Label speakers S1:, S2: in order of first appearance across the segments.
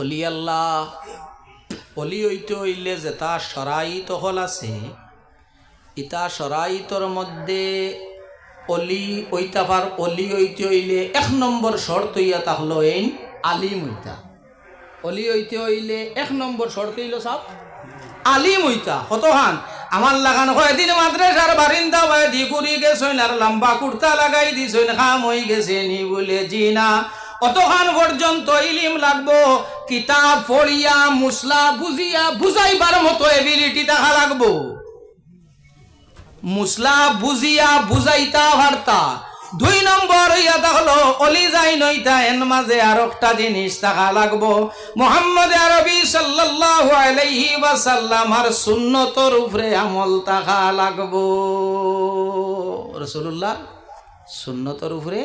S1: অলি আল্লাহ। অলি হইতে হইলে যেটা সরাইত হল আছে ইটা সরাইতর মধ্যে অলি ঐতাফার অলি হইতে হইলে এক নম্বর শর্ত ইয়া তাহলো এই আলিম হইতা। অলি হইতে হইলে এক নম্বর শর্ত হইল সব আলিম হইতা। কতখান? আমার লাগান কয়দিন মাদ্রাসার বারিন্দা বাই দি ঘুরি গেছেন, আর লম্বা কুর্তা লাগাই দিছেন, খাম হয়ে গেছে নি বলে জি না অতখান পর্যন্ত ইলিম লাগবো? কিতাব পড়িয়া মুসলা বুঝিয়া, বুঝাইবার মতো এবিলিটি থাকা লাগবো। মুসলা বুঝিয়া, বুঝাইতা ভার্তা দুই নম্বর ইয়া হলো, অলি যাই নইতা এন মাঝে আর একটা জিনিস থাকা লাগবো। মোহাম্মদ আরবি সাল্লাল্লাহু আলাইহি ওয়াসাল্লাম আর সুন্নতর উপরে আমল থাকা লাগবো। রসুল্লাহ সুন্নতর উপরে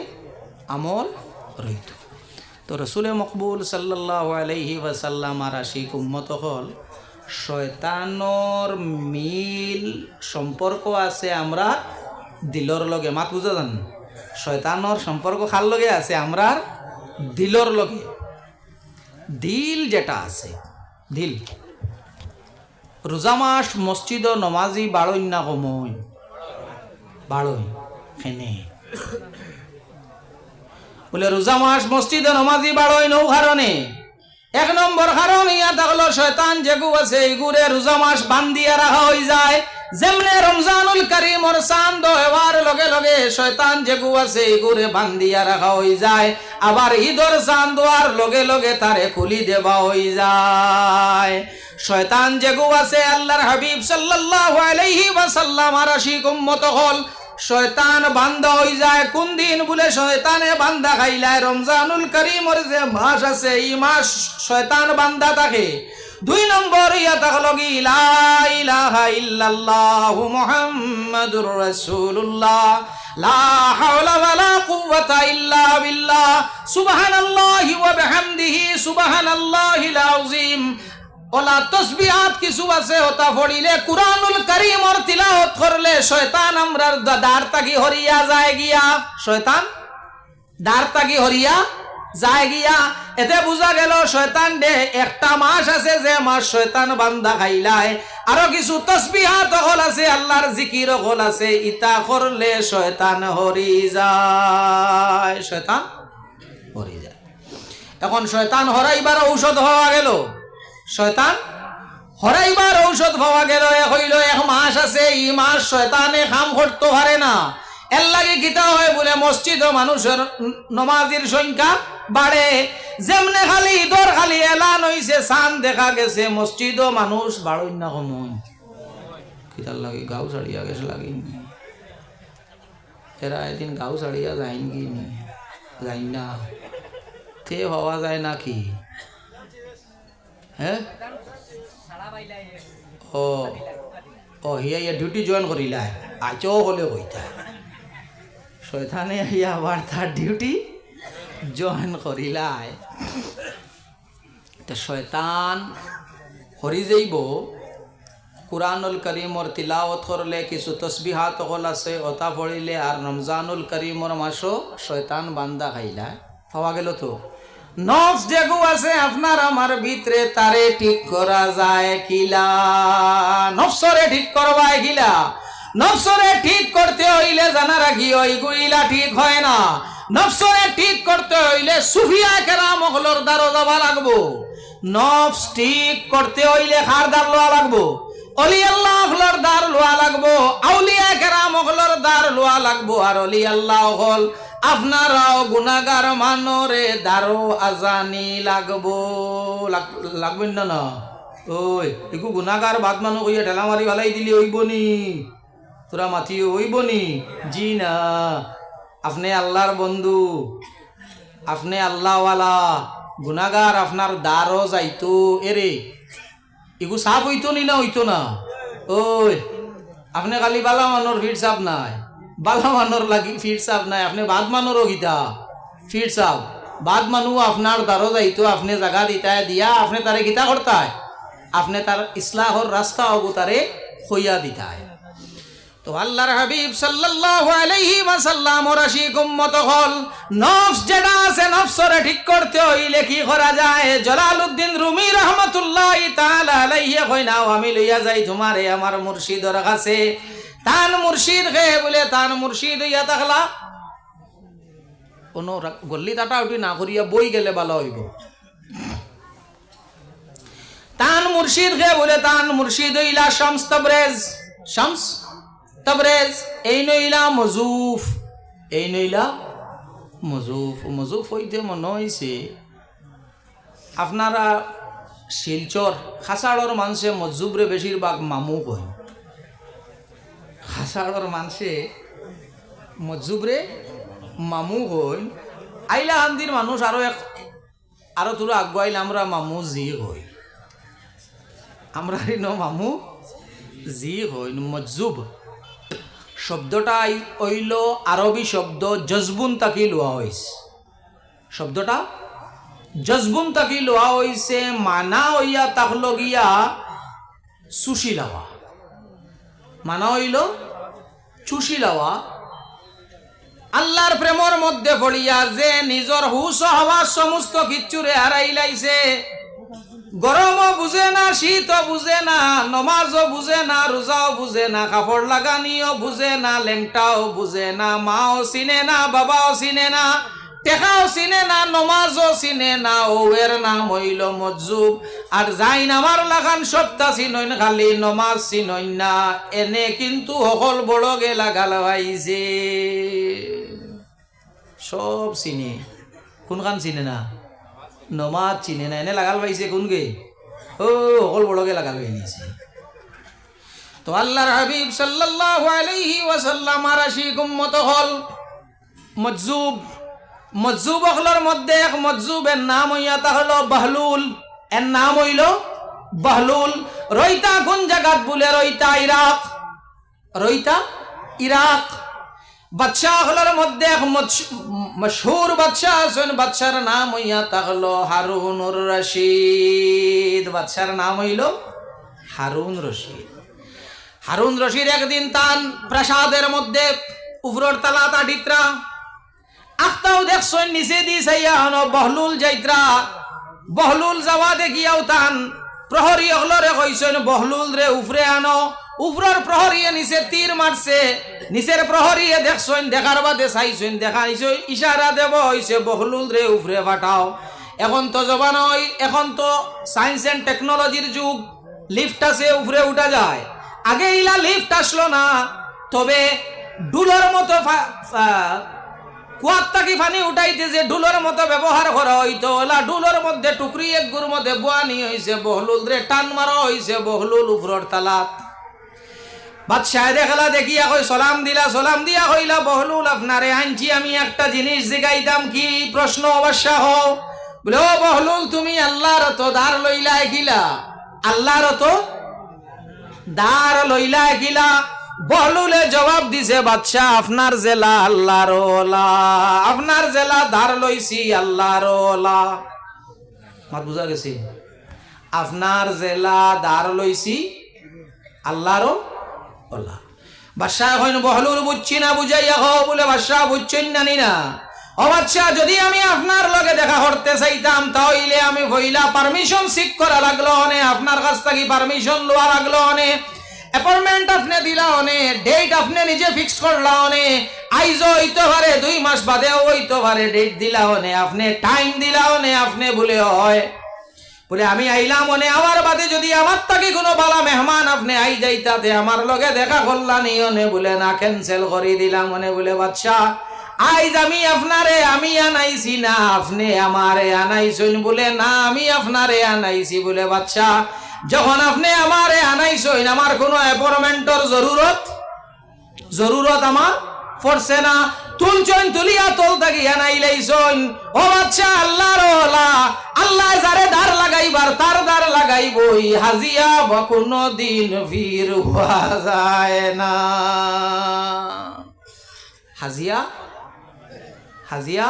S1: আমল রইত। তো রসুলে মকবুল সাল্লাল্লাহু আলাইহি ওয়াসাল্লাম আর আশিক উম্মত হল, শয়তানর মিল সম্পর্ক আছে আমরা দিলর লগে। মাত বুঝা জান? শয়তানর সম্পর্ক খার লগে আছে? আমরা দিলর লগে। দিল যেটা আছে, দিল। রোজা মাস, মসজিদ, নমাজি বাড়ই না কমই বাড়ই খেনে বলে, রোজা মাস মসজিদে নমাজি বাড়ই নৌ কারণে এক নম্বর কারণ ইয়া থাকল শয়তান যেগু আছে এইগুরে রোজা মাস বান্ধিয়া রাখা হয়ে যায়। যেমনে রমজানুল করিমর চান্দ হওয়ার লগে লগে শয়তান যেগু আছে এইগুরে বান্ধিয়া রাখা হয়ে যায়। আবার ঈদর চান্দ হওয়ার লগে লগে তারে খুলি দেওয়া হয়ে যায়। শয়তান যেগু আছে আল্লাহর হাবিব সাল্লাল্লাহু আলাইহি ওয়াসাল্লাম, আর আশিক উম্মত হল। শয়তান বান্দা হয়ে যায়, কোন দিন বলে শয়তানে বান্দা খাইলায়। রমজানুল করিমর যে মাস আছে, এই মাস শয়তান বান্দা থাকে। দুই নম্বর ইয়া থাকল কি ইলাহা ইল্লাল্লাহু মুহাম্মাদুর রাসূলুল্লাহ। লা হাওলা ওয়ালা কুওয়াতা ইল্লা বিল্লাহ। সুবহানাল্লাহি ওয়া বিহামদিহি, সুবহানাল্লাহিল আযীম। ওলা তসবিহাত কিছু আছে ওটা পড়িলে কুরআনুল কারীমর তিলাওয়াত করলে শয়তান আমরার দার তাকি হরিয়া যায় গিয়া। শয়তান? দার তাকি হরিয়া যায় গিয়া। এতে বুঝা গেল শয়তান দে একটা মাস আছে যে মাস শয়তান বান্দা খাইলায়। আরও কিছু তসবিহাত হল আছে, আল্লাহর জিকির হল আছে, ইতা করলে শয়তান হরি যায়। শয়তান? হরি যায়। এখন শয়তান হরাইবার ঔষধ হওয়া গেল। শয়তান? হরাইবার ঔষধ পাওয়া গেল হইল, এক মাস আছে, এই মাস শয়তানে কাম করতে পারে না। এর লাগে গীতা হয় বলে মসজিদ ও মানুষের নমাজির সংখ্যা বাড়ে। যেমনে খালি ঈদর খালি এলান হইছে চান দেখা গেছে, মসজিদ ও মানুষ বাড়ই না কমন। কিতার লাগে, গাও ছাড়িয়া গেছে লাগিনি এরা এদিন গাও ছাড়িয়া যাইন কি নি যাই না তে হওয়া যায় নাকি হ্যাঁ? ডিউটি জয়েন করিলা। আজও হলে কইতা। শয়তানে আবার তার ডিউটি জয়েন করিলাই তা শয়তান হরি যাইব কুরআনুল করিমর তিলাওয়াত করলে কিছু তসবিহাত হল আছে ওটা পড়িলে আর রমজানুল করিমর মাসও শয়তান বান্দা খাইলা পাওয়া গেল তো নফস যেগু আছে, আপনার আমার ভিতরে তারে ঠিক করা যায় কিলা? নফসরে ঠিক করবায় কিলা? নফসরে ঠিক করতে হইলে জানা রাখি ওইগুলা ঠিক হয় না। নফসরে ঠিক করতে হইলে সুফিয়া কেরাম হলর দ্বারও যাবা লাগবো। নফস ঠিক করতে হইলে খার দ্বার লোয়া লাগবো। অলি আল্লাহ হলর দ্বার লোয়া লাগবো। আউলিয়া কেরাম হলর দ্বার লোয়া লাগবো। আর অলি আল্লাহ হল আপনারাও গুণাগার মানরে দারো আজানি লাগবো। লাগ- লাগবেন না না? ওই, একু গুণাগার বাদ মানুষ কইয়া ঠেলা মারি ভালাই দিলি ওইব নি? তোরা মাথি ওইব নি? জি না। আপনি আল্লাহর বন্ধু, আপনি আল্লাহওয়ালা, গুণাগার আপনার দ্বারও যাইতো এরে। এগু সাপ হইতো নি না, হইতো না? ওই, আপনি খালি বালা মানুষ ভিড় সাপ নাই। বালা মানুষ লাগি ফির সাপ নাই, আপনি বাদ মানুষও গীতা। ফির সাপ বাদ মানুষ আপনার দ্বারও যাইতো, আপনি জায়গা দিতায় দিয়া, আপনি তারে গীতা করতায় আপনি তার ইসলাহর রাস্তা হব তারে হইয়া দিতায় তো আল্লাহর হাবিব সাল্লাল্লাহু আলাইহি ওয়াসাল্লাম ওর আশিক উম্মত হল, নফস যেটা আছে নফসরে ঠিক করতে হইলে কি করা যায়? জলালউদ্দিন রুমি রহমাতুল্লাহ তাআলা আলাইহি কই নাও আমি লইয়া যাই তোমারে, আমার মুর্শিদর কাছে। তান মুর্শিদ হে বলে তান মুর্শিদ হইয়া থাকলা কোনো গল্লি তাটা উঠি না করিয়া বই গেলে ভালো হইব। তান মুর্শিদ হে বলে তান মুর্শিদ হইলা শামস তবরেজ। শামস তবরেজ, এই নইলা মজুফ। এই নইলা মজুফ। মজুফ হইতে মনে হয়েছে আপনারা শিলচর, খাসাড়র মানুষে মজুবরে বেশিরভাগ মামু কয় খাসাড়র মানুষে মজুবরে মামু হই আইলা হান্দির মানুষ আরও এক আরও তোরা আগুয়াইলে, আমরা মামু জি হই। আমরা ন মামু জি হই মজুব শব্দটা ওইল আরবি শব্দ, জজবুন তাকি লোয়া হয়েছে শব্দটা? জজবুন তাকি লোয়া হয়েছে মানা হইয়া তাকল গিয়া সুশি লাওয়া মানা হইল চুষি লওয়া আল্লাহর প্রেমর মধ্যে পড়িয়া যে নিজর হুশ হওয়া সমস্ত কিচ্ছুরে হারাই লাইছে। গরমও বুঝে না, শীতও বুঝে না, নমাজও বুঝে না, রোজাও বুঝে না, কাপড় লাগানিও বুঝে না, লেংটাও বুঝে না, মাও চিনে না, বাবাও চিনে না। টেকাও চিনে না, নমাজও চিনে না, ওয়ের নাম হইল মজুব আর যাই নামার লাগান সপ্তাহ চিনইন, খালি নমাজ চিনইন না। এনে কিন্তু সকল বড় গেলা গালাইছে সব চিনে। কোনখান চিনে না? নমাজ চিনে না, এনে লাগাল পাইছে কোনকে ও অকল বড়কে লাগাল পাই নিয়েছে তো আল্লাহর হাবিব সাল্লাল্লাহু আলাইহি ওয়াসাল্লাম আর আশিক উম্মত হল। মজজুব মজজুব হলর মধ্যে এক মজজুবের নাম হইয়া তা হলো বাহলুল। এর নাম হইল বাহলুল। রইতা কোন জায়গাত বলে রইতা ইরাক? রইতা ইরাক। বাদশাহ হলার মধ্যে এক মশহুর বাদশাহ আছেন। বাদশার নাম হইয়া তাহলো হারুনুর রশিদ। বাদশার নাম হইল হারুন রশিদ। হারুন রশিদ একদিন তান প্রাসাদের মধ্যে উপরের তালা তাডিত্রা আখতাও দেখছেন নিচে দি সাইয়া হন বহলুল যাইত্রা, বহলুল যাওয়া দেখিয়াও তান প্রহরী হলরে কইছেন, বহলুল রে উফরে আনো। উপরের প্রহরীয়ে নিচে তীর মারছে। নিচের প্রহরীয়ে দেখছেন দেখার বাদে চাইছেন দেখা ইশারা দেব হইছে, বহলুল রে উফরে পাঠাও। এখন তো জবান এখন তো সায়েন্স এন্ড টেকনোলজির যুগ। লিফট আছে উপরে উঠা যায়। আগে ইলা লিফট আসলো না, তবে ডুলোর মতো কুয়ার তাকি ফানি উঠাইতে যে ডুলোর মতো ব্যবহার করা হইতো? ওলা ডুলোর মধ্যে টুকরি এক গুর মধ্যে বুয়ানি হইছে, বহলুল রে টান মারা হইছে, বহলুল উপরর তালাত। বাদশাহ দেখালা দেখিয়া কই, সালাম দিলা, সালাম দিয়া কইলা, বহলুল আপনারে, আনছি আমি একটা জিনিস জিগাইতাম কি প্রশ্ন অবশ্য হও বলে, ও বহলুল, তুমি আল্লাহর তো দার লইলা গিলা আল্লাহর তো দার লইলা গিলা বহলুলে জবাব দিছে বাদশাহ আপনার জেলা আল্লাহর ওলা, আপনার জেলা দার লইছি আল্লাহর ওলা। মাত বুঝা গেছে? আপনার জেলা দার লইছি আল্লাহর ওলা। বাদশাহ এখন বহলুল বুঝছি না, বুঝাইয়া হো বলে বাদশাহ বুঝছেন নানি? না ও বাদশাহ যদি আমি আপনার লগে দেখা করতে চাইতাম তাহলে আমি হইলা পারমিশন সিক করা লাগল অনে, আপনার কাছ থেকে পারমিশন লওয়া লাগল অনে। অ্যাপয়েন্টমেন্ট আপনি দিলা অনে ডেট আপনি নিজে ফিক্স করলা অনে আইজও হইতে পারে, দুই মাস বাদেও হইতে পারে ডেট দিলা অনে আপনি টাইম দিলা অনে আপনি বলে হয়। বলে, আমি আইলাম মনে আমার বাদে যদি আমার তাকে কোনো বালা মেহমান আপনি আই যাইতাতে, আমার লগে দেখা করলা নিয়নে বলে, না ক্যান্সেল করে দিলাম মনে বলে বাদশাহ আইজ আমি আপনারে আমি আনাইছি না, আপনি আমারে আনাইছেন, বলে, না, আমি আপনারে আনাইছি, বলে বাদশাহ যখন আপনি আমারে আনাইছেন, আমার কোনো অ্যাপয়েন্টমেন্টর জরুরত জরুরত আমার পড়ছে না? তুলছন তুলিয়া তোল থাকি আনাইলাইছন ও বাচ্চা আল্লাহর ওলা আল্লাহ যারে দার লাগাইবার তার দার লাগাইবই। হাজিয়া বা কোনো দিন ফির হওয়া যায় না। হাজিয়া হাজিয়া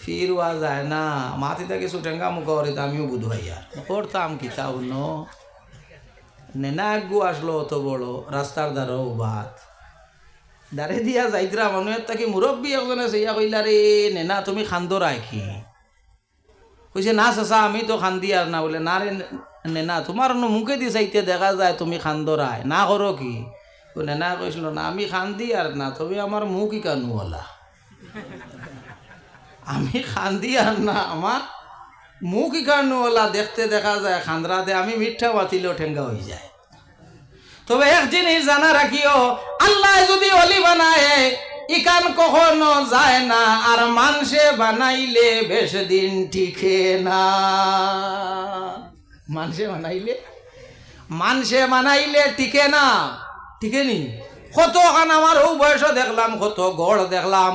S1: ফির হওয়া যায় না মাথি থেকে সুটেঙ্গা মুখ করে আমিও বুধ ভাইয়া করতাম কিতা উন্ন নেনা গু আসলো অত বড় রাস্তার দ্বারাও বাত দাঁড়ে দিয়া যাইতরা মানুষের তাকে মুরব্বী একজনে সেইয়া কইলা রে নেনা তুমি খান্দরা কি কইছে না চাচা আমি তো খান্দি আর না বলে না রে নেনা তোমার নো মুখে দি চাইতে দেখা যায় তুমি খান্দরায় না করো কি নেনা কইছিল না আমি খান্দি আর না তবে আমার মুখ কানু হলা আমি খান্দি আর না, আমার মুখ কানু হলা দেখতে দেখা যায়, খান্দ্রাতে আমি মিথ্যা বাতিলেও ঠেঙ্গা হয়ে যায়। তবে এক জিনিস জানা রাখিও, আল্লাহ যদি অলি বানায়, ইকান কখনো যায় না, আর মানুষে বানাইলে বেশ দিন টিকে না। মানুষে বানাইলে? মানুষে বানাইলে টিকে না। টিকে নি কত আমার ও বয়স দেখলাম, কত গড় দেখলাম।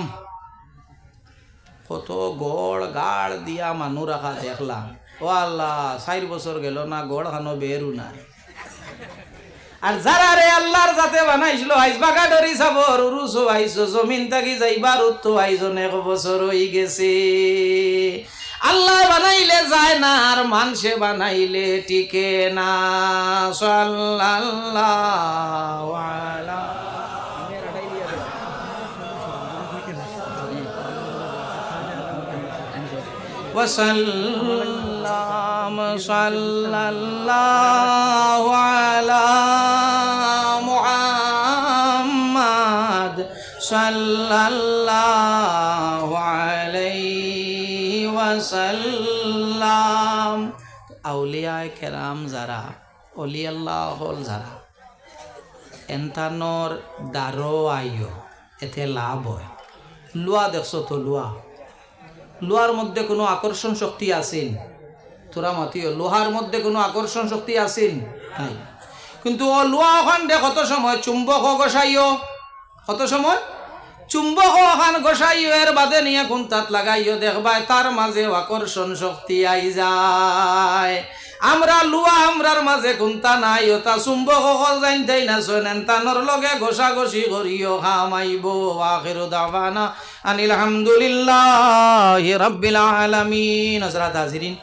S1: কত গড় গাড় দিয়া মানুষ রাখা দেখলাম। ও আল্লাহ চার বছর গেল না, গড় খানো বেরু নাই আর যারা রে আল্লাহর যাতে বানাইছিল আইস বাগা ডরি চাবর উরুসো আইসো জমিন থাকি যাইবার উত্তো আইজন এক বছর হয়ে গেছে। আল্লাহ বানাইলে যায় না আর মানুষে বানাইলে টিকে না। সাল্লাল্লাহু আলা। وسلم صلى الله على محمد صلى الله عليه وسلم আউলিয়ায় কেরাম যারা অলি আল্লাহ হল যারা এন্তানোর দারো আইয় এতে লাভ হয় লুয়া দেখছো তো লুয়া লোহার মধ্যে কোনো আকর্ষণ শক্তি আসেন। তোরা মাতিও লোহার মধ্যে কোনো আকর্ষণ শক্তি আসেন? নাই। কিন্তু ও লোহা ওখান কত সময়? চুম্বক গসাইও। কত সময়? চুম্বক ওখান গসাইও, এর বাদে নিয়ে কোন তাত লাগাইও। দেখবায় তার মাঝে আকর্ষণ শক্তি আই যায়। আমরা লুয়া, আমরার মাঝে কোনটা নাই ওটা চুম্বক জাইন দেই না শোনেন তানোর লগে ঘষা ঘষি করিও খামাইব আখির দাবানা আনিল হামদুলিল্লাহ রাব্বিল আলামিন। হযরত হাজিরিন,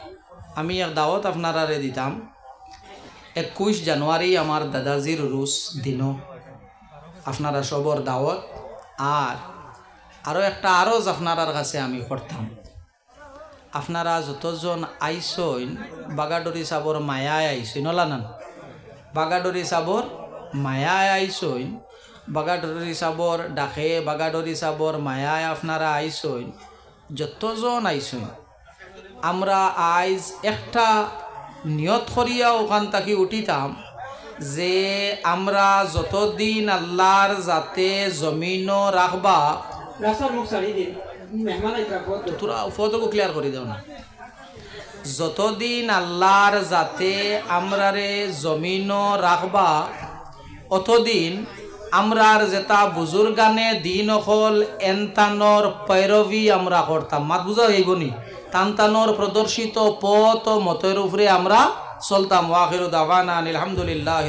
S1: আমি এক দাওয়াত আপনারারে দিতাম। একুশ জানুয়ারি আমার দাদাজির রুস দিন। আপনারা সবর দাওয়াত। আর আরও একটা আরজ আপনারার কাছে আমি করতাম। আপনারা যতজন আইসইন, বাগাডরি সাবর মায়ায় আইসইন ওলানান বাগাডরি সাবর মায়ায় আইসইন, বাগাডরি সাবর ডাকে বাগাডরি সাবর মায়ায় আপনারা আইসইন, যতজন আইসইন। আমরা আইজ একটা নিয়ত করিয়া ওখান থাকি উঠিতাম যে আমরা যতদিন আল্লাহর যাতে জমিনও রাখবা তোরা ফটোকে ক্লিয়ার করে দাও না। যতদিন আল্লাহর যাতে আমরারে জমিনও রাখবা অতদিন আমরার যেটা বুজুর্গানে দিন অকল এনতানোর পৈরবি আমরা করতাম। মাত বুঝা হইব নি? তানতানোর প্রদর্শিত পথ ও মতের উপরে আমরা চলতাম। ওয়াখির দাওয়ানা আলহামদুলিল্লাহ